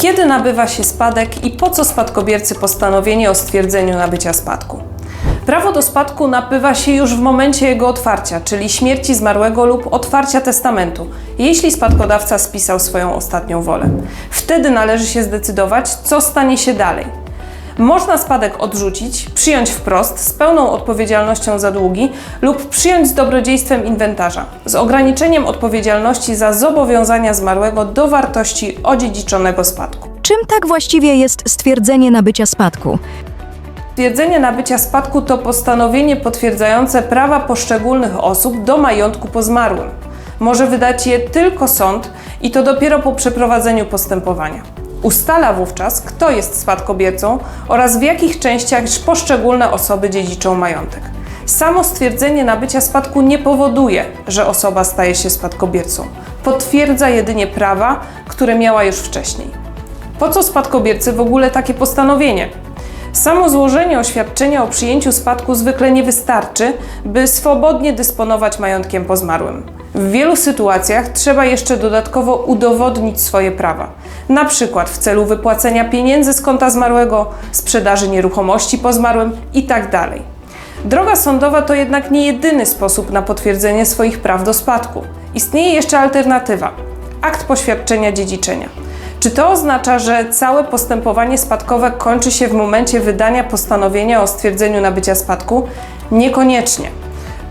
Kiedy nabywa się spadek i po co spadkobiercy postanowienie o stwierdzeniu nabycia spadku? Prawo do spadku nabywa się już w momencie jego otwarcia, czyli śmierci zmarłego lub otwarcia testamentu, jeśli spadkodawca spisał swoją ostatnią wolę. Wtedy należy się zdecydować, co stanie się dalej. Można spadek odrzucić, przyjąć wprost z pełną odpowiedzialnością za długi lub przyjąć z dobrodziejstwem inwentarza, z ograniczeniem odpowiedzialności za zobowiązania zmarłego do wartości odziedziczonego spadku. Czym tak właściwie jest stwierdzenie nabycia spadku? Stwierdzenie nabycia spadku to postanowienie potwierdzające prawa poszczególnych osób do majątku po zmarłym. Może wydać je tylko sąd i to dopiero po przeprowadzeniu postępowania. Ustala wówczas, kto jest spadkobiercą oraz w jakich częściach poszczególne osoby dziedziczą majątek. Samo stwierdzenie nabycia spadku nie powoduje, że osoba staje się spadkobiercą. Potwierdza jedynie prawa, które miała już wcześniej. Po co spadkobiercy w ogóle takie postanowienie? Samo złożenie oświadczenia o przyjęciu spadku zwykle nie wystarczy, by swobodnie dysponować majątkiem po zmarłym. W wielu sytuacjach trzeba jeszcze dodatkowo udowodnić swoje prawa, na przykład w celu wypłacenia pieniędzy z konta zmarłego, sprzedaży nieruchomości po zmarłym itd. Droga sądowa to jednak nie jedyny sposób na potwierdzenie swoich praw do spadku. Istnieje jeszcze alternatywa akt poświadczenia dziedziczenia. Czy to oznacza, że całe postępowanie spadkowe kończy się w momencie wydania postanowienia o stwierdzeniu nabycia spadku? Niekoniecznie.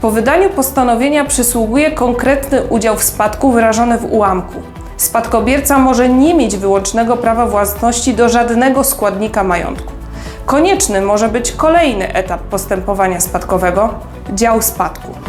Po wydaniu postanowienia przysługuje konkretny udział w spadku wyrażony w ułamku. Spadkobierca może nie mieć wyłącznego prawa własności do żadnego składnika majątku. Konieczny może być kolejny etap postępowania spadkowego dział spadku.